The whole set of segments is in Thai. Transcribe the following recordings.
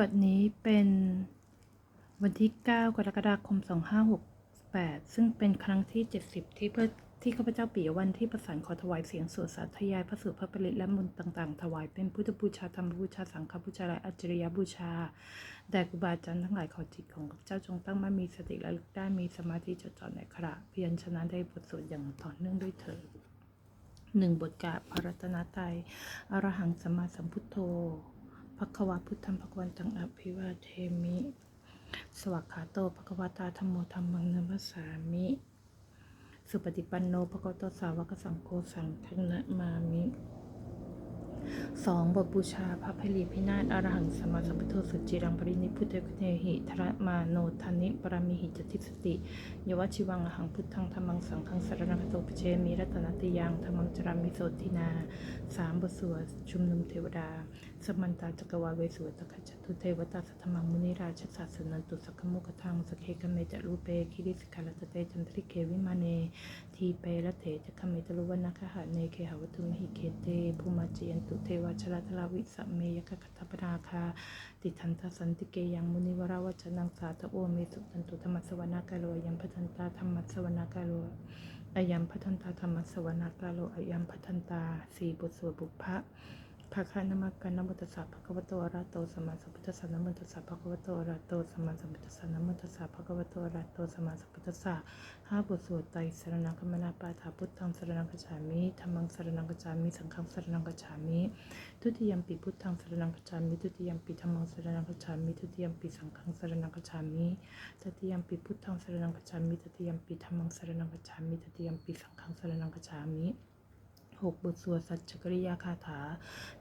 บัดนี้เป็นวันที่ 9 กรกฎาคม 2568 ซึ่งเป็นครั้งที่ 70 ที่เพื่อที่ข้าพเจ้าปิยวันที่ประสานขอถวายเสียงสวดสาธยายพระสุพระปริตและมนต์ต่างๆ ถวายเป็นพุทธบูชาธรรมบูชาสังฆบูชาและอัจฉริยบูชาแด่ครูบาอาจารย์ทั้งหลายขอจิตของข้าพเจ้าจงตั้งมั่นมีสติและลึกได้มีสมาธิจดจ่อในขณะเพียรชนะได้บทสวดอย่างต่อเนื่องด้วยเถิดหนึ่งบทกาพระรัตนตรัยอรหังสัมมาสัมพุทโธ ภควาพุทธังภควันตังอภิวาเทมิ สวัคขาโตภควตาธรรมโมธรรมังนัมสสามิ สุปฏิปันโนภควโตสาวกสังโฆสังฆนะมามิสองบทบูชาพระพลีพินาศอรหังสมาสัมพุทโธสุจิรังปรินิพุทธคุเนหิทระมาโนทานิปรามิหิจติสติยวชิวังอหังพุทธังธรรมังสังฆังสารณังโตปเชมิรัตนติยังธรรมังจรามิโสทินาสามบทสวดชุมนุมเทวดา สมันตาจักรวาลเวสวตคจตุเทวตาสัทธมังมุนิราชศาสนันตุสักมุขทังสเคกเมจรูเปคิริสกาลตเตจันทริเควิมาเนทีเปละเถจะคเมตลุวันนคหะเนเคหวัตุมหิเคเตภูมาจยันตุเทวชลาทลาวิสัมเมยคคัตปนาคาติทันทสันติเกยังมุนิวราวจนังสาทโอเมสุตันตุธรรมสวนาคาโลยัมพัทันตาธรรมสวนาคาโลอายัมพัทันตาธรรมสวนาคาโลอายัมพัทันตาสี่บทสวดบุพพะ ภาคานามากันนโมตัสสะภะคะวะโตอะระหะโตสัมมาสัมพุทธัสสะนะโมตัสสะภะคะวะโตอะระหะโตสัมมาสัมพุทธัสสะนะโมตัสสะภะคะวะโตอะระหะโตสัมมาสัมพุทธัสสะห้าบทสวดไตรสรณังคัมนาปาฐาพุทธังสรณังกัจฉามิธัมมังสรณังกัจฉามิสังฆังสรณังกัจฉามิทุติยมปิพุทธังสรณังกัจฉามิทุติยมปิธัมมังสรณังกัจฉามิทุติยมปิสังฆังสรณังกัจฉามิตติยมปิพุทธังสรณังกัจฉามิตติยมปิธัมมังสรณังกัจฉามิตติยมปิสังฆังสรณังกัจฉามิ หกบทสวดสัจจกริยาคาถา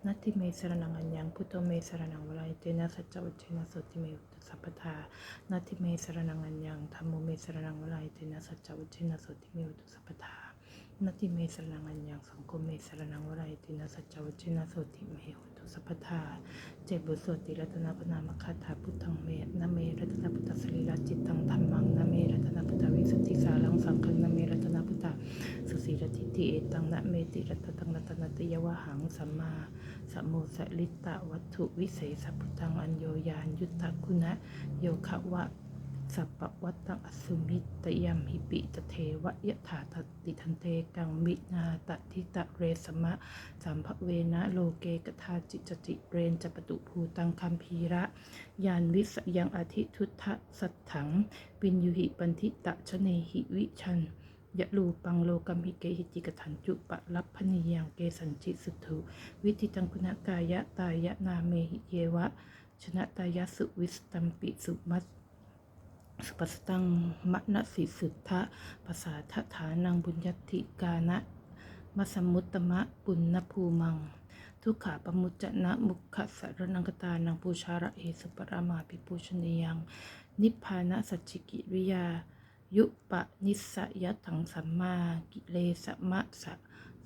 นัตติเมสรนังอัญญัง พุทโธเมสรนังวรายเตนะสัจจวัชเจนะสติเมอุตสัพพทา นัตติเมสรนังอัญญังธรรมโมเมสรนังวรายเตนะสัจจวัชเจนะสติเมอุตสัพพทานัตติเมสรนังอัญญังสังโฆเมสรนังวรายเตนะสัจจวัชเจนะสติเมอุ ตสัพพทาเจ็ดบทสวดติรัตนพนามคาถาพุทธังเมตนะเมรัตนพุทธสรีระจิตตังธรรมังนะเมรัตนพุทธวิสุทธิสารังสังฆังนะเมรัตนพุทธสุสีรทิติเอตังนะเมติรัตตังรัตนติยวหังสัมมาสัมโมสลิตะวัตถุวิเศษสัพพุทธังอัญโยยานยุตตะคุณะโยคะวะ สัพพวัตตังอสุมิตยัมหิปิตเทวะยะถาตติทันเตกังมินาตทิตะเรสมะสัมภเวนะโลเกกทาจิจติเรนจปตุภูตังคัมภีระ ยานวิสยังอธิทุทธสัทถัง วินยุหิปันทิตะชเนหิวิชันยะลูปังโลกัมหิเกหิจิกถันจุปะรับพนิยังเกสัญจิสุถุวิธิตังคุณกายะตายะนาเมหิเยวะ ชนะตายะสุวิสตัมปิสุมัส สุปัสตังมะนสิสุทธะภาษาทฐานังบุญญติกานะมัสมุตตมะปุณณภูมัง ทุกขาปมุจจนะมุขะสรนังกตานังปูชาระเอสุปรามาปิปูชนียัง นิพพานะสัจจิกิริยา ยุปะนิสยถังสัมมากิเลสมะสะ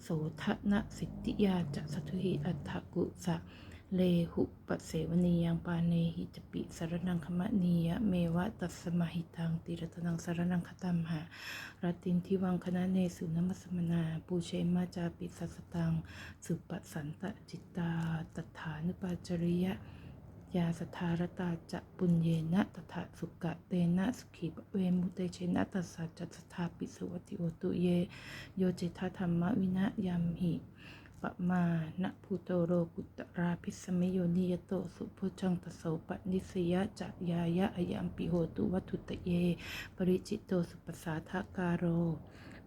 โสทนะสิทธิยาจะสัทุหิอัฏฐกุสะ เลหุปเสวนียังปาเนหิจปิสารนังคมะนียะเมวะตัสสมหิตังติรตนังสารนังคตัมหะรตินทิวังคณะเนสุนมัสมนา ปูเชมาจาปิสัสตัง สุปสันตจิตตาตถานุปัจริยะยาสทารตาจะปุญเยนะตถาสุกะเตนะสุขีปเวมุเตเชนะตัสสะจัตสทาปิสวัติโอตุเย โยเจทธรรมวินะยามหิ ปมาณภูโตโรกุตราพิสมโยนิยโตสุโพชังตโสปนิสยะจะยายะอยัมปิโหตุวัตุตะเย ปริจิตโตสุปสาทาการโร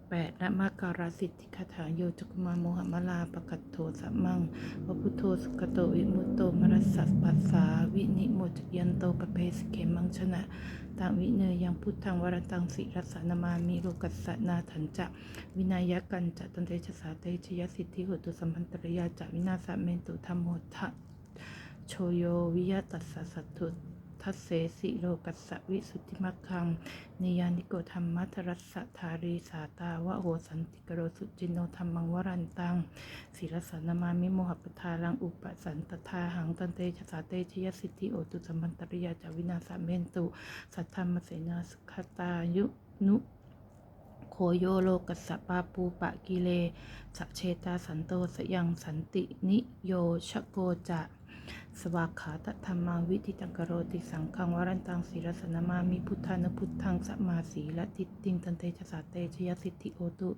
แปดนะมาการาสิทธิคาถาโยจกมาโมหมลาปกัตโทสัมมังวพุทโธสุขโตวิมุตโตมรัสสัสปัสสาวินิโมจยันโตปเพสเขมังชนะตังวิเนยังพุทธังวรตังสิรัสานามามีโลกัสสนาถันจะวินายกันจะตันเตชะสาเตชยสิทธิหุตุสัมพันตรยาจะวินาสเมนตุธรรมโมทะโชโยวิยตัสสะสัตถุ ทัสเสสิโลกัสสวิสุทธิมัคคัง นิยานิโกธรรมัทรัสสะธารีสาตาวะโหสันติกโรสุจินโนธรรมังวรันตังศิรสานามามิโมหปทาลังอุปสันตทาหังตันเตชะสาเตชยสิทธิโอตุสัมพันตริยาจาวินาสเมนตุ สัทธรรมเสนาสุขตายุนุโคโยโลกัสสะปาปูปะกิเลสเชตาสันโตสยังสันตินิโยชโกจะ สวากขาตธรรมาวิธิตังกโรติสังฆังวรันตังศีรสนามามิพุทธานุพุทธังสมาสีละติตติงตันเตชะสาเตชยสิทธิโอตุ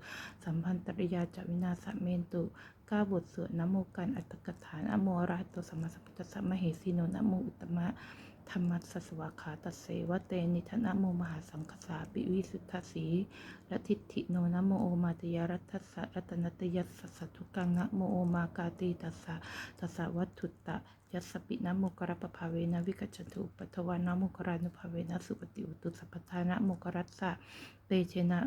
สัมพันตริยาจวินาสเมนตุก้าบทสวดนโมกันอัตตกถานะโมอระหะโตสัมมาสัมพุทธัสสะมเหสีโนนโมอุตมะธรรมัสสวากขาตัสเสวะเตนิทนะโมมหาสังคสาปิวิสุทธสีละทิฏฐิโนนะโมโอมาตยารัตถัสะรัตนตยัสสะสัทธุกังนะโมโอมากาติตัสสะตัสสะวัตถุตะ ยัสปินะโมกรปภาเวนะวิกัจจุปัทวานะโมกรานุภาเวนะสุปฏิอุตุสัพพทานะโมกรัสสะเตเชนะ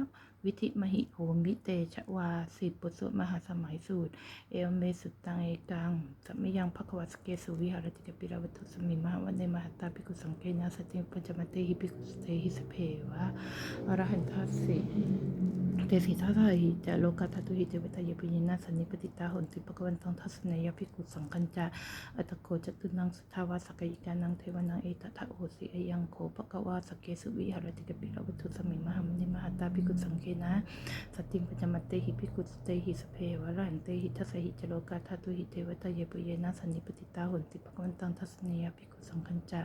วิธิมหิโหมิเตชะวาสิบบทสวดมหาสมัยสูตร เอวเมสุตังเอกังสัมมยังภควสเกสุวิหารติกปิรวัตุสมิมหาวันในมหาตาภิกุสังเกนะสติปัญจมเตหิภิกุสเตหิสเพวะอรหันทัสสิเตสิทัสสหิจะโลกัตตุหิเตวตายปิญินาสันนิปติตาหนติปกวันตังทัสเนยภิกุสังคัญจาอัตโกจตุนังสุทาวาสกยิกานังเทวนังเอตทะโอสิเอยังโคปะกวาสเกสุวิหารติกปิรวัตุสมิมหามุนิมหาตาภิกุสังเกนะ สติมปัญจมัตเตหิภิกขุสเตหิสเพวะระหันเตหิทัสหิจโลกาทัตุหิเทวตาเยปุเยนะสันนิปติตาหุนติปะกันตังทัสเนียภิกุสังคัญจา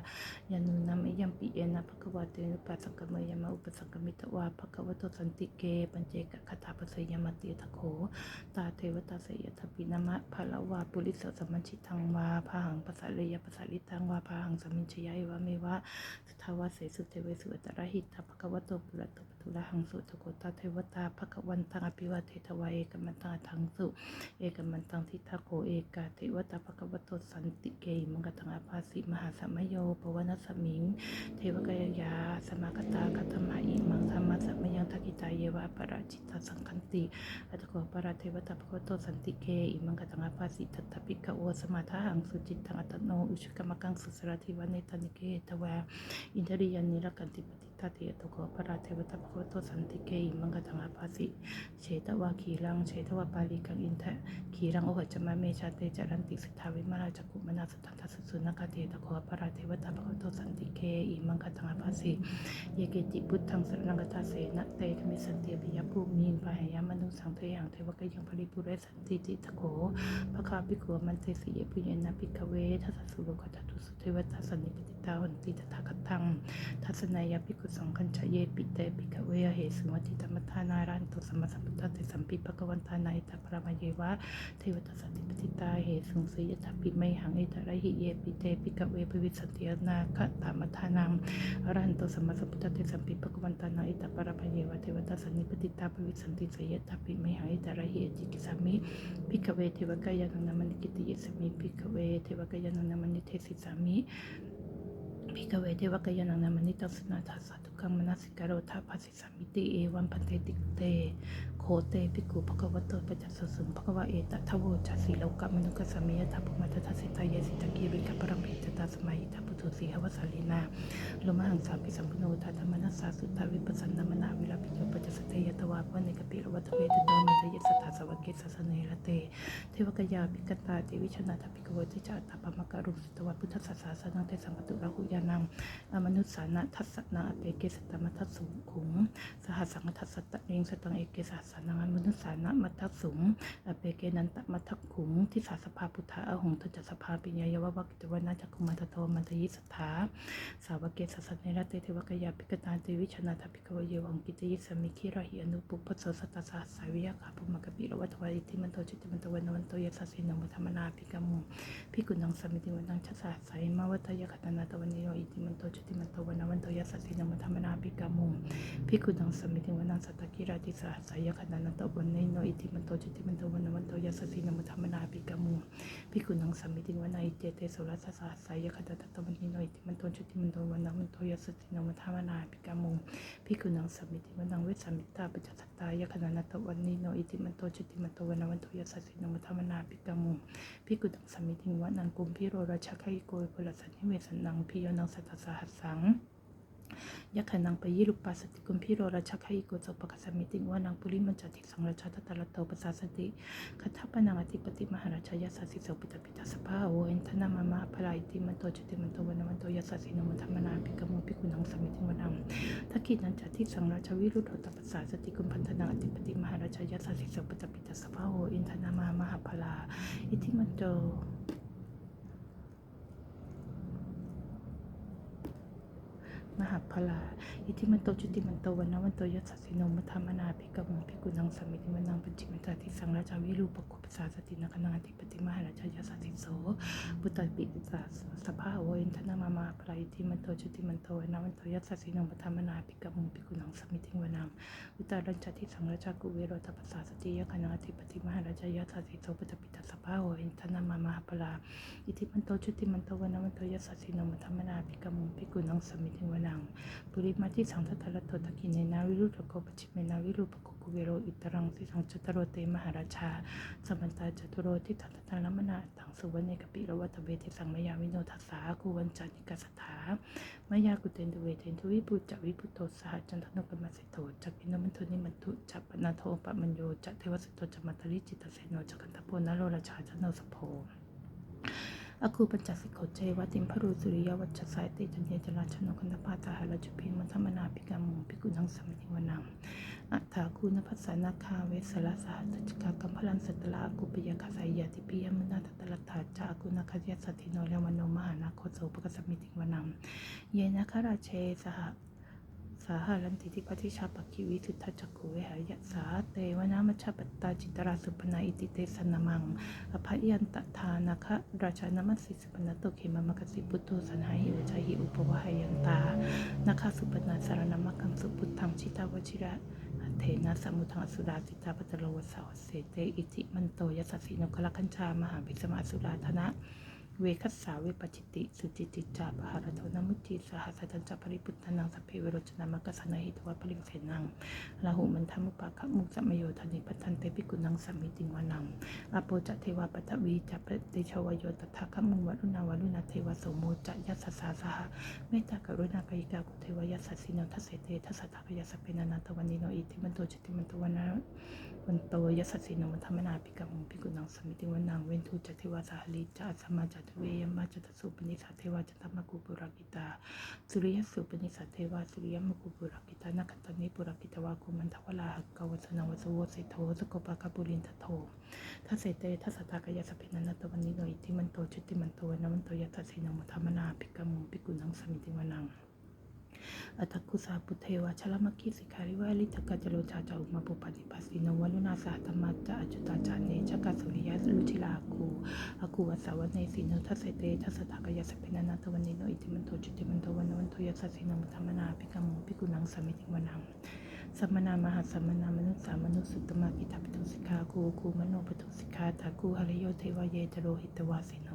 ยานุนามยัมปิเอนะภควาเตนุปัสสกเมยามะอุปสกมิตวาภควโตสันติเก ปัญเจกคาถาปสยามติทโข ตาเทวตาสยทปินามะภาลวาปุริสสมมัญชิตังวาพาหังภาษาเลยภาษาลิตังวาพาหังสมิญชยายวะเมวะสทาวาเสสุเทเวสุอัตระหิตาภควโตปุระโตป ตุระหังสุทโกตาเทวตาภควันตังอภิวาเททวาเอกมันตังทังสุเอกมันตังทิทาโกเอกาเทวตาภควตสันติเกมังกตังอภาสิมหาสัมมโยปวนัสมิง เทวกายยาสมากตาคัตมะอิมังธรรมะสัมยังทักิตาเยวะปราจิตตสังคันติอัตโกปราเทวตาภควตสันติเกอิมังกตังอภาสิทัตปิกะโอสมาทาหังสุจิตตังอัตโนอุชกมกังสุสรติวันเนตานิเกตวะอินทริยันนิรกันติปติ ตาเตอัตโกปราเทวตาภควโตสันติเกอิมังกตังอภาสิเชตวะขีรังเชตวะปาลิกังอินทะขีรังโอหจมะเมชาเตจารันติสุทธาวิมาราจกุมนาสุทันทสุสุนกเตตโกปราเทวตาภควโตสันติเกอิมังกตังอภาสิเยเกจิพุทธังสรังกตาเสนะเตธมิสันติปิยภูมินปายามนุสังเทยังเทวกยังปริปุเรสันติติตโขพระคาภิกขุมันเตสิเยปุญญนะภิกขเวทัสสุโลกตัตุสุเทวทัสสนิปติตาหันติตถาคตังทัศนายภิกขุสังคัญชเยปิเตภิกเวเหสุวัติธรรมทานารันตุสมมาสัมพุทธะเตสัมปิปะกวันทานาอิตาปรามเยวะเทวทัสสนิปติตาเหสุงสยทัพปิไมหังเอตระหิเยปิเตภิกเวภวิสติยนาคตามทานังอรันโตสัมมาสัมพุทธะเตสัมปิปะกวันตานาอิตาปราพเยวะเทวตาสันนิปติตาปวิสันติสยทัพปิไมหังอิตาระหิเอจิกิสามิภิกเวเทวกายานังนามันกิติยสมิภิกเวเทวกายานังนามันนิเทสิสามิ ภิกเวเทวกยานังนามันนิตังสนาทัสสะทุกังมนัสิกโรธาภัสสิสามิติเอวันพันเตติเต โคเตภิกุภควโตปัจจสสุมภควะเอตทะโวจัสสีโลกมนุกสสมิยทัพพมัตทัสสิตายสิตะกีริกปรมิตตาสมัยทัพุสีหวสาลีนาลมหังสาปิสัมพุโนทัตมนัสสาสุตาวิปัสสนามนาวิลาปิโยปัจจสเตยตวาปะเนกปิรวัตเวทโนมัตยสตาสวกเกสสเนระเตเทวกยาปิกตาเทวิชนาทปิกวติจาตปมกรุสตวพุทธศาสาสนังเทสัมปตุราหุยานังอมนุสานะทัสสนาอเปเกสตมัทัสสุขุงสหัสังทัสสตะเองสตังเอเกสาสนังมนุสานะมัทัสสุงอเปเกนันตมัทักขุงที่สาสภาพุทธะอหงทุจสภาปิญญายวะวกิตวนาจักคุมาตโตมันตยิสถาสาวเกสสันเนระเตเทวกยาปิกตาเตวิชนาทปิกวเยวังกิตยิสมิคิราหิอนุปุปปสสตสาสาวิยาคาภุมกปิรวัตวาอิติมันโตจิตมันโตวันวันโตยสสสินมุธรรมนาภิกามุภิกุนังสมิติวันนังชัสสะสายมาวัตยคตนาตวันนิโยอิติมันโตจิตมันโตวันวันโตยสสสินมุธรรมนาภิกามุภิกุนังสมิติวันนังสัตกิราติสาสายคตนาตวันนิโยอิติมันโตจิตมันโตวันวันโตยสสสินมุธรรมนาภิกามุภิกุนังสมิติวันนเจเตสุรัสสะสายคตนาตวันนิโยอิติมันโตจิตมันโตวันวันโตยัสสสินมุธรรมนาภิกามุภิกุนังสมิติมันนังเวสสมิตาปัจจตตายคตนาตวันนิโยอิติมันโตจิตมันโตวันวันโตยัสสสินมุธรรมนาภิกามุภิกุนังสมิติกุมพิโรราชคัยโกยพลสันนิเวสนังพิโยนังสัตตสหัสสังยักปัสสติกุมพิโรราชคัยโกจปกสมิติวานังปุริมัจจติสังราชาตตะลโตปัสาสติคัทธปนังอธิปติมหาราชยาสสิโสปิตปิตาสภาโอเอนทนามามาพลายติมันโตจติมันโตวันมันโตยัสสินมันธรรมนาภิกมุภิกุนังสมิติวนังทักขินันจัติสังราชวิรุโธตปัสาสติกุมพันธนังอธิปติมหาราชยาสสิโสปิตปิตาสภาโอเอนทนามามาพลาอิทิมันโต มหาพลาอิทิมันโตจุติมันโตวันนะวันโตยัสสะสิโนมัทธามนาภิกขมุงภิกุนังสมิติมนังปัญจิมิตาทิสังราชาวิรูปกุปสาสตินาคนังอธิปติมหาราชายสติโสบุตตปิปิตาสภาโวอินทนามามาพลายอิทิมันโตจุติมันโตวันนะวันโตยัสสะสิโนมัทธามนาภิกขมุงภิกุนังสมิติวนังอุตตรัญจทิสังราชากุเวโรตปัสสาสติยคนังอธิปติมหาราชายสติโสบุตตปิตาสภาโวอินทนามามาพลาอิทิมันโตจุติมันโตวันนะวันโตยัสสะสิโนมัทธามนาภิกขมุงภิกุนังสมิติวนังปุริมาทิสังทัตตะละโตตะกินเนนาวิรุตโกปจิเมนาวิรูปโกกุเวโรอิตรังสิสังจตโรเตมหาราชาสมันตาจตุโรทิทัตตะละมนาตังสุวรรณกปิระวัตเวทิสังมยาวิโนทัสสาคูวันจานิกาสถามายากุเตนตุเวเทนทุวิปุจวิพุตโตสหจันทนุกรรมสิโตจักกินมันทุนิมันทุจัปนาโทปะมัญโยจัเทวสิโตจมัตตริจิตเสโนจักันตะโพนโรราชาจันโนสโพ อคูปัญจสิกโขเจวติมพรูสุริยวัชสายติจันเยจราชนกันตปาตาหะลจุพินมัทมนาปิกามุงภิกุนังสมิติวนังอัฏฐาคูนภัสสานาคาเวสละสหัสจกากัมพลันสัตตละอกุปยคาสายาติปิยมนาตตละถาจากุนาคยสัติโนเลวันโนมหานาโคโสปกสมิติวนังเยนะคราเชสห สาหารันติติปฏิชาปกิวิสุทธจักขุเวหายะสาเตวนามัชฌปตตาจิตราสุปนาอิติเตสนามังอภยันตทานาคะราชานามัสสิสุปนาโตเขมามกสิพุทโธสันหาหิวจาหิอุปวหายันตานาคสุปนาสารนามักังสุพุทธังชิตาวชิระเทนะสมุทังสุราสิตาปัตโลวสาวเสเตอิติมันโตยัสสสิโนคลคัญชามหาภิสมาสุราธนะ เวคัสสาเวปจิติ สุจิติจาปหารโทนมุจิสหัสตัญจปริปุตตนังสพเพเวโรจนามักกสนาหิตวะปริเสนังลาหุมันธรรมุปะคะมุสมโยธนิพัทันเตปิกุนังสัมมิติงวานังอโปจะเทวาปัตวีจะปเตชวโยตถาคมุงวรุณาวรุณาเทวโสโมจะยัสสสาสหะเมตตากรุณากายิกากุเทวยัสสสินทัสเสเตทัสสะทากยัสเปนันตวันนิโนอิติมันโตจิติมันโตวันนะวันโตยัสสสิโนมัทมนาภิกขมุงภิกขุนังสมิติวันนังเวนทูจัตเทวาสาหลีจะอัสมาจัทเวยมาจัตสุปนิสัตเทวาจัตมกุปุรากิตาสุริยสุปนิสัตเทวาสุริยมกุปุรากิตานักตนิปุรากิตวากุมันทวลาหกวัสนาวสโวเสโทสกปะกบุรินทโททัสเสเตทัสตากยสสเพนันตวันนิโนอิติมันโตชุติมันโตวันนวันโตยัตเสิโนมัทมนาภิกขมุงภิกขุนังสมิติวนัง อัตคุสาปุเทวะชลมกิสิการิวาลิทกะจโลชาจาอุมาปุปฏิปัสสิโนวลุนาสาธรรมะจจะอจุตาจาเนชกาสุริยะลุชิลาคูอากูวสาวเนสินทัสเตทัสสะทากยสสเพนันตวันนิโนอิติมันโตจุติมันโตวันวันโตยัสสินมัทมนาภิกขมุภิกุนังสมิติวนัง สัมมนามหาสัมมนามนุษย์สามนุษย์สุตมะกิทัปิทุสิกขาคูคูมโนปทุสิกขาตาคูหริโยเทวเยจโรหิตวาสิโน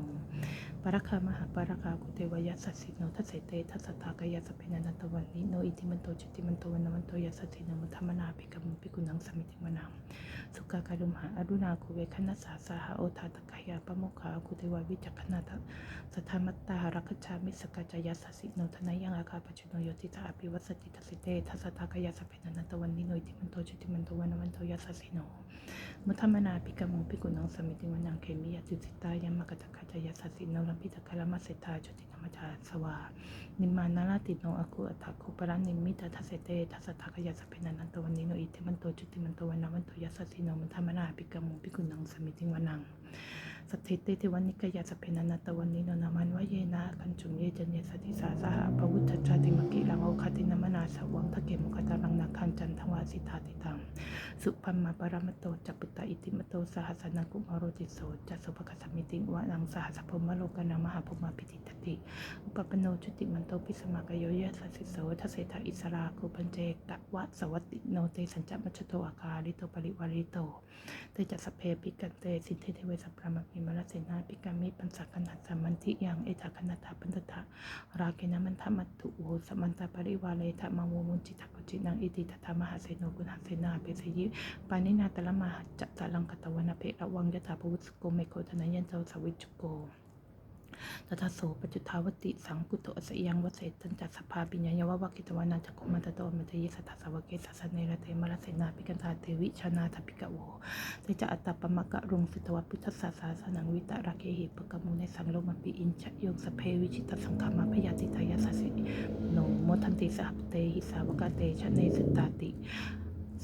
ปารคามหาปารคาคุเทวยัสสสิโนทัสเสเตทัสสะทายัสเพนันตวันนิโนอิติมันโตจุติมันโตวันนันโตยัสสสิโนมัทมนาภิกขมุงภิกุนังสมิติวนังสุกาการุมหาอรุณาคุเวคณสาสาหาโอทาตกายาปโมคขาคุเทววิจักขณาตสทามัตตารักชามิสกาจายาสสิโนทนายังอาคาปจุโนโยติตาอภิวัสติทัสสิเตทัสสะทากยัสเพนันตวันนิโนอิติมันโตจุติมันโตวันนวันโตยัสสิโนมุทมนาภิกขมุงภิกขุนังสมิติวนังเคมิยตุสิตายามกตะคาจายสัสสิโนลัมพิตะคารมัสเสตาจุตินมัจจาสวานิมานาลาติโนอคุอัตคุปรานิมิตาทัสเสเตทั สสะทากยสสเพนันตวันนิโนอิติมันโตจุติมันโตวันนาวันโตยัสสสิโนมุทมนาภิกขมุงภิกขุนังสมิติวนังสถิติเทวันนิกายาสพเพนันตวันนิโนนามันวะเยนะคันจุงเยจันเยสติสาสหะปวุฒชาติมกิรังโอคตินมนาสวังทะเกมุขตารังนาคันจันทวาสิทธาติตังสุพัมมาปรมโตจัปปุตตอิติมโตสหัสนังกุมารโรติโสจัสุภคสมิติวะนังสหัสพมโลกนังมหาภมาปิติตติ อุปปโนจุติมันโตปิสมากโยยะสัสสิโสทัสเสทาอิสราคูปัญเจกะวะสวัตติโนเตสัญจมัชโตอาคาริโตปริวาริโตเตจัสเพปิกันเตสินเทเทเวสัพพรามมิมรสเสนาปิกามิปัญสกนัสสัมมันทิยังเอตาคณตาปันตถะราเกนมันทมัตถุโอสมันตาปริวาเลทะมังโวมุจิตกจินังอิติตถามหาเสโนกุณหเสนาเปสยิปานินาตละมหาจัตตะลังกตวนาเพระวังยถาภวุสโกเมโคธนยันเจ้าสวิจุโก ตถาโสปจุทาวติ สังกุโตอสยังวเศตันจัสสภาปิญญยววกิตวานันจักขุมันตโตมัตยิสัทธสาวเกสัสเนระเตมรเสนาปิกันตาเทวิชนาทปิกะโวเตจะอัตตปมะกะรุงสุตวพุทธศาสาสนังวิตะระเกหิปกมุในสังโลมปิอินชยงสเพวิชิตสังขามะพยาติทายาสสิโนมทันติสหัปเตหิสาวกเตชะเนสุตตาติ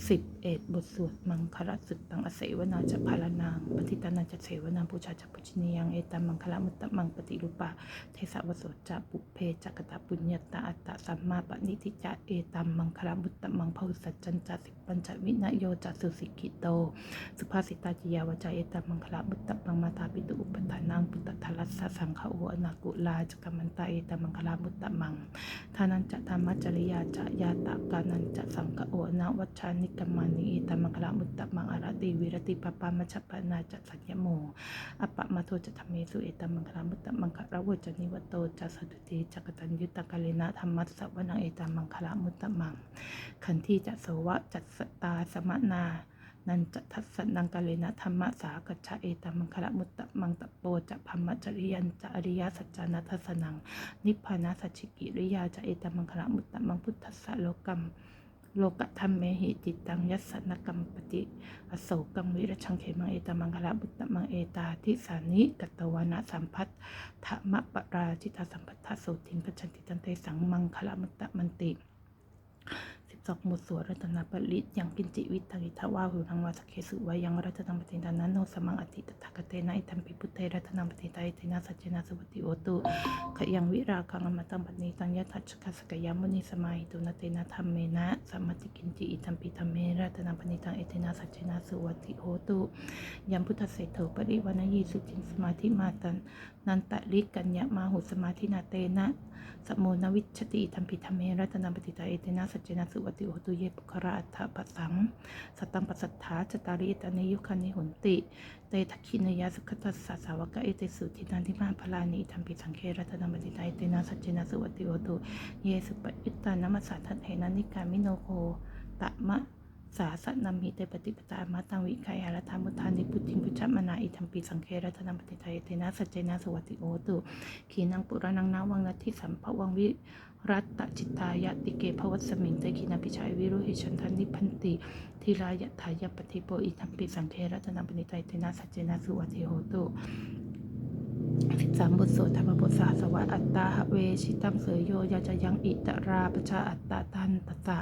สิบเอ็ดบทสวดมังคลสุตตังอเสวนาจะพารนางปฏิตานันจะเสวนาบูชาจะปุชนียังเอตัมมังคลมุตตะมังปฏิรูปะเทสาวโสจะปุเพจักตะปุญญตาอัตตะสัมมาปณิทิจะเอตัมมังคลมุตตะมังพหุสัจจันจะสิปัญจวินโยจะสุสิกิโต สุภาษิตาจิยาวจาเอตมังคลมุตตะมังมาตาปิตุอุปทานังปุตตะทัสสะสังฆโออนากุลาจกรรมันตาเอตมังคลมุตตะมังทานันจะธรรมจริยาจะยาตากานันจะสังกโอนาวัชานิกมานิอิตามังคลามุตตะมังอารติวิรติปปามัชฌปนาจะสัญญโมอปะมาโทจะธรรมเมสุเอตามังคลามุตตะมังคระวจนิวโตจะสดุติจักตัญยุตตะกาเลนะธรรมัสสวนังเอตามังคลามุตตะมังขันที่จะโสวะจัตสตาสมนานันจะทัสสนังกาเลนะธรรมะสากัจฉะเอตมังคละมุตตะมังตะโปจะพัมมจริยันจะอริยสัจจานัทสนัง นิพพานาสัจฉิกิริยาจะเอตมังคละมุตตะมังพุทธัสสะโลกัม โลกธรรมเมหิจิตตังยัสสนกรรมปฏิอโศกังวิรชังเขมังเอตมังคละบุตตมังเอตาทิสานิกัตตวานะสัมพัทธมะปราชิตาสัมพัทธโสตินปัจจันติตันเตสังมังคละมุตตะมันติ สิบมวดสวรัตนปริตยังกินจิวิตังอิทวาหุนังวาสเคสุวายังรัตนังปฏิทานันโนสมังอติตถาคเตนะอิทัมปิพุทเทรัตนังปฏิตาอิเทนะสัจเจนะสวัติโอตุขยังวิราคังอมตังปณิตังยะทัชกัสกยามุนิสมาหิตุนเตนะธรรมเมนะสัมมติกินจิอิทัมปิธรรมเมรัตนังปณิตังอิเทนะสัจเจนะสวัติโอตุยัมพุทธเศโถปริวานยีสุจินสมาธิมาตันนันตะลิกัญญามาหุสมาธินาเตนะ สมโมนวิชติธรรมปิธรรมเมรัตนังปฏิตาเอเตนะสัจเจนะสุวัติโอตุเยปุคระอัฏฐปัสสังสัตตังปัสสัทธาจตาริตานิยุคานิหุนติเตทักขินยาสุขตัสสะสาวกะเอเตสุทินันทิมาพลานิธรรมปิสังเครัตนังปฏิตาเอเตนะสัจเจนะสุวัติโอตุเยสุปยุตตานัมสสะทัตเหนันิกามิโนโคตะมะ สาสนามิเตปฏิปตามาตังวิคายารธรรมุทานิพุทธิพุชฌมนาอิทัมปิสังเครัตนัปฏิทายเตนะสัจเจนะสวัติโอตุขีนังปุรานังนาวังนัตทิสัมภวังวิรัตตจิตายติเกภวัสมิงเตขีนาปิชัยวิโรหิชันทันนิพันติทีรายะทายปฏิโปอิทัมปิสังเครัตนัปฏิทายเตนะสัจเจนะสวัติโอตุ สิบสามบทสวดธรรมบทสาสวะอัตตาหเวชิตังเสยโยยาจะยังอิตราปชาอัตตาทันตตะ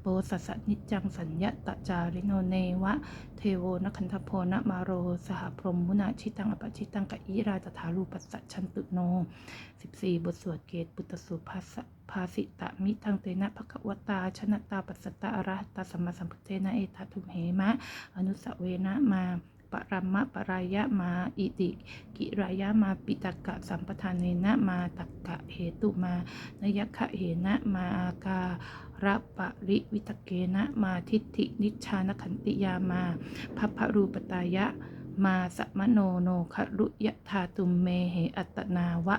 โปสัสะนิจจังสัญญะตจาริโนเนวะ เทโวนคันทโพนะมาโรสหพรมมุนาชิตังอปชิตังกะอิราตถารูปัสสะชันตุโนสิบสี่บทสวดเกตปุตตสุภาสะภาสิตะมิทังเตนะภควตา ชนะตาปัสสตาอรหัตตาสัมมาสัมพุทเทนะเอทัทุมเหมะ อนุสเวนะมา ปรมะปรายะมาอิติ กิรายะมาปิตกะสัมปทานเนนะมาตักกะเหตุมานยคะเหนะมาอาการะปริวิตเกนะมาทิฏฐินิชานขันติยามาพัพพรูปตายะ มาสมโนโนครุยะธาตุมเมเหอัตตนาวะ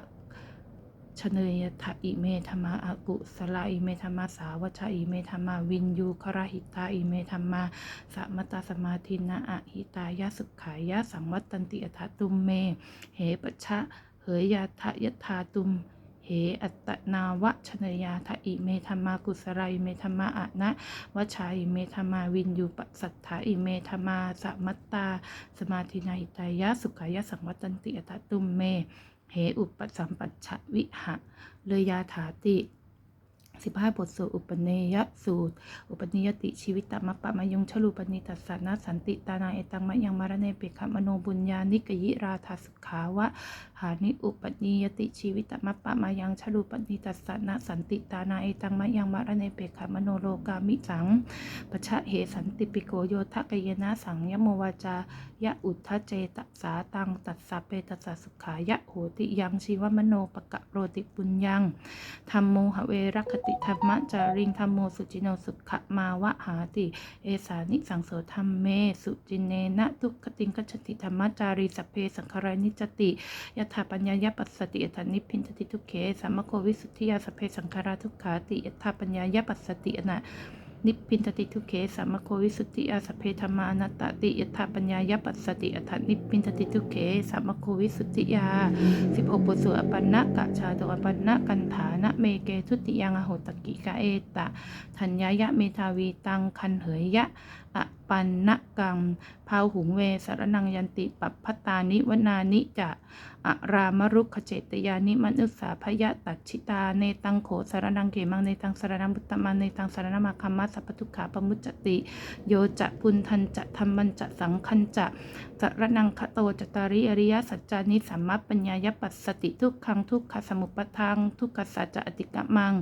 ชเนยทะอิเมธรรมาอากุสลาอิเมธรรมาสาวชาอิเมธรรมาวินยูคราหิตาอิเมธรรมาสัมมตาสมาธินะอะหิตายะสุขายะสังวัตตันติอัฏฐตุมเม เหปชะเหยยาทะยะธาตุมเหอัตนาวะชนยาทะอิเมธรรมากุสลาอิเมธรรมาอะนะวชาอิเมธรรมาวินยูปสัทธาอิเมธรรมาสัมมตตา สมาธินาหิตายะสุขายะสังวัตตันติอัฏฐตุมเม เหอุปสัมปัชชวิหะเลยยาถาติสิบห้าบทสวดอุปเนยสูตร อุปนิยติชีวิตตมะปะมยงชลูปนิตัสสานาสันติตานาเอตังมะยังมารเนเปขมโนบุญญานิกยิราธาสุขาวะหานิอุปนิยติชีวิตตมะปะมายังชลูปนิตัสสานาสันติตานาเอตังมะยังมารเนเปขมโนโลกามิสังปชะเหสันติปิโกโยทะกยนะสังยโมวาจายะอุทธเจตสาตังตัสสะเปตัสสะสุขายะโหติยังชีวมโนปะกะโรติปุญญังธรรมโมหเวรคติธรรมจาริงธรรมโมสุจิโนสุขมาวะหาติ เอสานิสังโสธรรมเม สุจินเนนะทุกขติงกัจติธรรมจารีสัพเพสังขารานิจติยถาปัญญายปัสสติอัตถนิพินทติทุกเขสัมมโควิสุทธิยาสัพเพสังขาราทุกขาติยถาปัญญายปัสสติอนะ นิพพินทติทุเขสัมมโควิสุติอาสเพธรรมานัตตติยถาปัญญายปัสสติอัฏฐนิพพินทติทุเขสัมมโควิสุติยาสิบหกปุสุอปันนะกะชาตอปันนะกันฐานะเมเกทุติยังอโหตกิกะเอตะธัญญายะเมทาวีตังคันเหยยะ อปันนกังพาหุงเวสารนังยันติปัปพตานิวนานิจะอารามรุขเจตยานิมนุสสาพยะตัดชิตาเนตังโขสารนังเขมังเนตังสารนังบุตตมังเนตังสารนังมาคัมมัสสัพพทุกขาปมุจจติ โยจะพุนทันจะธรรมันจะสังคันจะสารนังคโตจตาริอริยสัจจานิสัมมัปปัญญายปัสสติทุกขังทุกขสมุปทังทุกขสัจจะอติกะมัง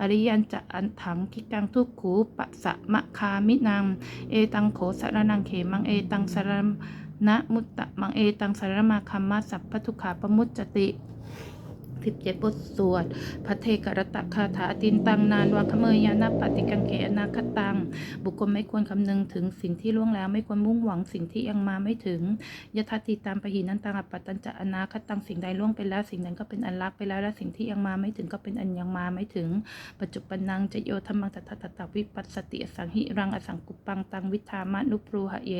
อริยันจะอันถังคิกังทุกขูปัสสะมะคามินังเอตังโขสารนังเขมังเอตังสารนะมุตตะมังเอตังสารมาคัมมาสัพพทุขาปมุตจติ สิบเจ็ดบทสวดพระเทกรตะคาถาตินตังนานวาคเมยานาปฏิกังเกอนาคตัง บุคคลไม่ควรคำนึงถึงสิ่งที่ล่วงแล้วไม่ควรมุ่งหวังสิ่งที่ยังมาไม่ถึงยทัตติตามปะหินันตังอปปัตตัญจะอนาคตังสิ่งใดล่วงไปแล้วสิ่งนั้นก็เป็นอันลักไปแล้วและสิ่งที่ยังมาไม่ถึงก็เป็นอันยังมาไม่ถึง ปัจจุบันนังจะโยธรรมังตถาตถาวิปัสสติสังหิรังอสังกุปังตังวิธามานุปรูหะเย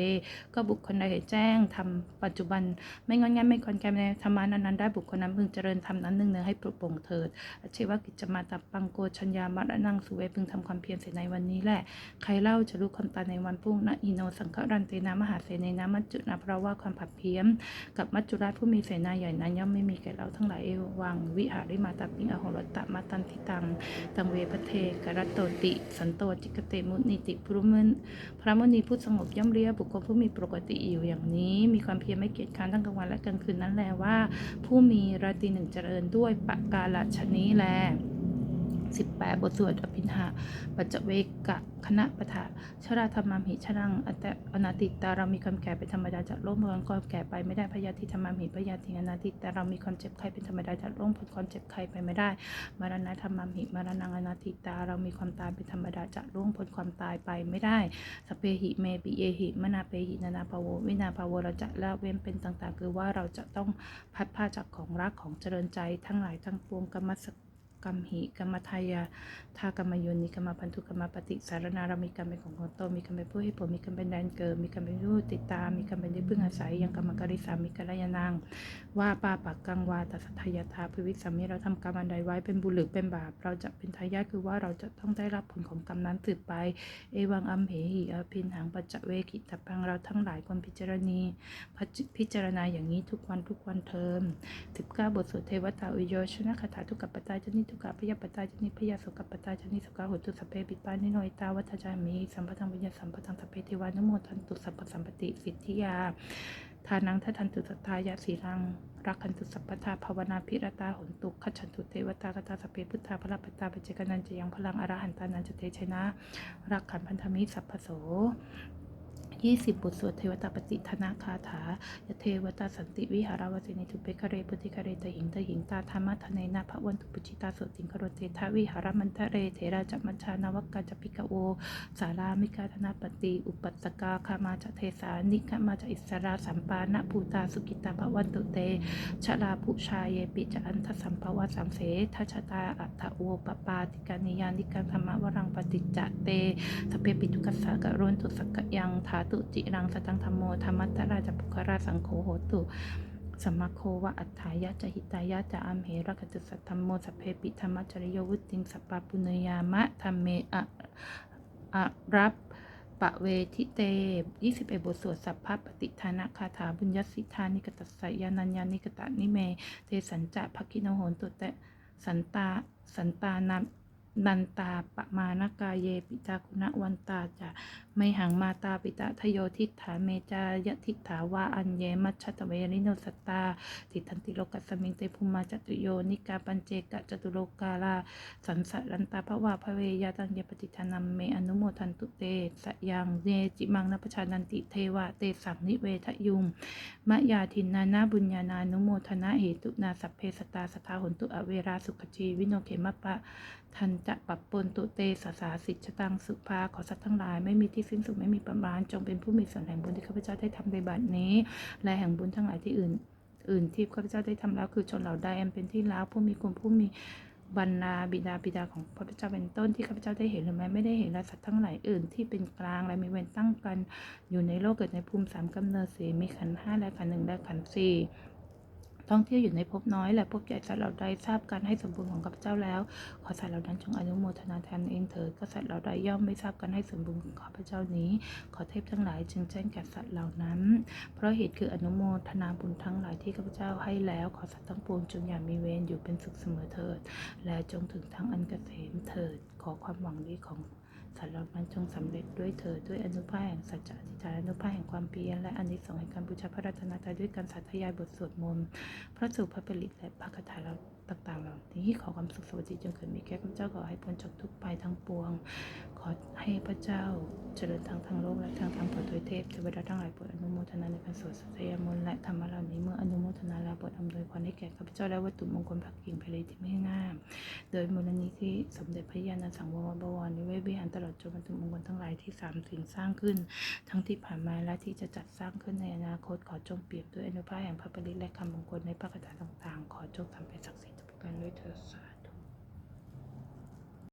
ก็บุคคลใดเห็นแจ้งทำปัจจุบัน ไม่งอนแงนไม่คอนแกมในธรรมานั้นได้บุคคลนั้นพึงเจริญธรรมนั้นหนึ่งเนือให้ปลุกปลงเถิดอชีวกิจมาตับปังโกชัญญามรณังสุเวพึงทำความเพียรเสในวันนี้แหละ ใครเล่าจะรู้ความตายในวันพรุ่งนะอิโนสังฆรันเตนามหาเสนนามัจจุนะเพราะว่าความผัดเพี้ยม กับมัจจุราชผู้มีเสนาใหญ่นั้นย่อมไม่มีแก่เราทั้งหลายเอวังวิหาริมาตับปิงอโหรตะมาตันทิตังตังเวพเทกรตโตติ สันโตจิกเตมุนิติพรุมนพระมุนีผู้สงบย่อมเรียบุคคลผู้มีปกติอยู่อย่างนี้ มีความเพียรไม่เกียจคร้านทั้งกลางวันและกลางคืนนั้นแลว่า ผู้มีราตรีหนึ่งเจริญด้วยปะกาลชนี้แล 18 บทสวดอภินหา ปัจเวกะคณะปะทะชราธรรมัมหิชรังอตอนาติตาเรามีความแก่เป็นธรรมดาจากโลกเมืองก็แก่ไปไม่ได้พยาธิธรรมัมหิพยาธิอนาติตาเรามีความเจ็บไข้เป็นธรรมดาจากโลกพ้นความเจ็บไข้ไปไม่ได้ มรณะธรรมัมหิมรณังอนาติตาเรามีความตายเป็นธรรมดาจากโลกพ้นความตายไปไม่ได้สเปหิเมปิเอหิมนาเปหินานาภาโววินาภาโวเราจะละเว้นเป็นต่างๆ คือว่าเราจะต้องพัดผ้าจากของรักของเจริญใจทั้งหลายทั้งปวงกรรมสก กรรมหิกรรมทายาทากรรมโยนิกรรมพันธุกรรมปฏิสารนาเรามีกรรมเป็นของของตนมีกรรมเป็นผู้ให้ผลมีกรรมเป็นแดนเกิดมีกรรมเป็นผู้ติดตามมีกรรมเป็นที่พึ่งอาศัยยังกรรมกริสามีกัลยาณังว่าปาปักกังวาตัสทายาทาภิวิสัมมิเราทำกรรมอันใดไว้เป็นบุญหรือเป็นบาป เราจะเป็นทายาทคือว่าเราจะต้องได้รับผลของกรรมนั้นสืบไป เอวังอัมเหหิอภินหังปัจจเวกิตพังเราทั้งหลายควรพิจารณีพิจารณาอย่างนี้ทุกวันทุกวันเทอม19 บทสวดเทวตาอุโยชนะคาถาทุกกัปปตาจนิทุกขพยาปตาจนิพยาสุกัปปตานิสุกาหุตุสเพปิปานิโนอิตาวัฏจามีสัมปทังวิญญาสัมปทังสเพเทวานุโมทันตุสัพพสัมปติสิทธิยาทานังทัทันตุสัทธายาสีรังรักขันตุสัพพทาภาวนาพิรตาหุนตุขจันตุเทวตากตาสเพพุทธาพระปตาปเจกนันจะยังพลังอรหันตานันจะเตชนะ รักขันพันธมิสัพพโส 20 บทสวดเทวตาปฏิธนาคาถา ยเทวตาสันติวิหารวสินิทุเปคะเรปุติคะเรตหิงตหิงตาธรรมะทะเนนาภวันตุปุจิตาสติงคโรเตทาวิหารมันทะเรเถราจมัญชานวกกาจปิกโวสารามิกาธนาปฏิอุปัสกาคามาจะเทสานิกามาจะอิสราสัมปานะภูตาสุกิตาภวันตุเตชลาภุชายเยปิจอันทสัมภวะสัมเสทัชตาอัฏฐโวปปาติกานิยานิการธรรมวรังปฏิจจเตสเพปิทุกัสสะกะโรนตุสักะยังถาตุจิรังสตังธรรมโมธรรมัตตราจปุคราสังโฆโหตุสมมาโควะอัฏฐายะจะหิตายะจะอัมเหระกตุสัทธรรมโมสพเพปิธรรมจริยวุติงสัปปะปุเนยามะธรรมเมอะอะรับปะเวทิเต21บทสวดสัพพะปฏิทานะคาถาบุญญสิทธานิกตัสสยานัญญานิกตะนิเม เทสัญจะภคิโนโหนตุเตสันตาสันตานันตาปะมานกาเยปิตาคุณวันตาจะ ไม่หังมาตาปิตาทโยทิฏฐาเมจายทิฏฐาวาอัญเยมัชชตเวริโนสตตาติทันติโลกัสมิงเตภูมาจตุโยนิกาปัญเจกะจตุโลกาลาสันสะรันตาภวาภเวยาตังเยปฏิทานัมเมอนุโมทันตุเตสยังเนจิมังนปชานันติเทวะเตสังนิเวทยุงมะยาทินนานาบุญญานานุโมทนาเหตุนาสัพเพสตาสทาหนตุอเวราสุขจีวิโนเขมะปะทันจะปับปนตุเตสสาสิจตังสุภาขอสัตว์ทั้งหลายไม่มีที่สิ้นสุดไม่มีประมาณ จงเป็นผู้มีส่วนแห่งบุญที่ข้าพเจ้าได้ทำในบัดนี้ และแห่งบุญทั้งหลายที่อื่น อื่นที่ข้าพเจ้าได้ทำแล้วคือชนเหล่าใดอันเป็นที่รักผู้มีคุณผู้มีบรรดาบิดาบิดาของพระพุทธเจ้าเป็นต้นที่ข้าพเจ้าได้เห็นหรือไม่ไม่ได้เห็นและสัตว์ทั้งหลายอื่นที่เป็นกลางและมีเวรตั้งกันอยู่ในโลกเกิดในภูมิสามกำเนิดสี่มีขันห้าและขันหนึ่งและขันสี่ ท่องเที่ยวอยู่ในภพน้อยและภพใหญ่สัตว์เหล่าใดทราบการให้สมบูรณ์ของข้าพเจ้าแล้ว ขอสัตว์เหล่านั้นจงอนุโมทนาแทนเองเถิดก็สัตว์เหล่าใดย่อมไม่ทราบการให้สมบูรณ์ของข้าพเจ้านี้ ขอเทพทั้งหลายจึงแจ้งแก่สัตว์เหล่านั้น เพราะเหตุคืออนุโมทนาบุญทั้งหลายที่ข้าพเจ้าให้แล้ว ขอสัตว์ทั้งปวงจงอย่ามีเวรอยู่เป็นสุขเสมอเถิด และจงถึงทางอันเกษมเถิด ขอความหวังดีของ สัตว์เหล่านั้นจงสำเร็จด้วยเถิดด้วยอนุภาพแห่งสัจจะอธิษฐานอนุภาพแห่งความเพียรและอนิสงส์แห่งการบูชาพระรัตนตรัยด้วยการสาธยายบทสวดมนต์พระสูตรพระผลิตและพระคาถาเรา ต่างๆเหล่านี้ขอความสุขสวัสดีจงเกิดมีแก่ข้าพเจ้าขอให้พ้นจากทุกภัยทั้งปวง ขอให้พระเจ้าเจริญทางทางโลกและทางทางปฐวยเทพเทวดาทั้งหลายโปรดอนุโมทนาในการสวดสัตยมนและธรรมะเหล่านี้เมื่ออนุโมทนาแล้วโปรดอำนวยพรให้แก่ข้าพเจ้าและวัตถุมงคลผักกิ่งเพลที่ไม่งามโดยมูลนิธิสมเด็จพระยาณสังวรบวรนิเวศวิหารตลอดจนวัตถุมงคลทั้งหลายที่สามสิ่งสร้างขึ้น ทั้งที่ผ่านมาและที่จะจัดสร้างขึ้นในอนาคตขอจงเปรียบด้วยอนุภาพแห่งพระปริและคำมงคลในพระคาถาต่างๆ ขอจงทำเป็นศักดิ์สิทธิ์ ทุกปร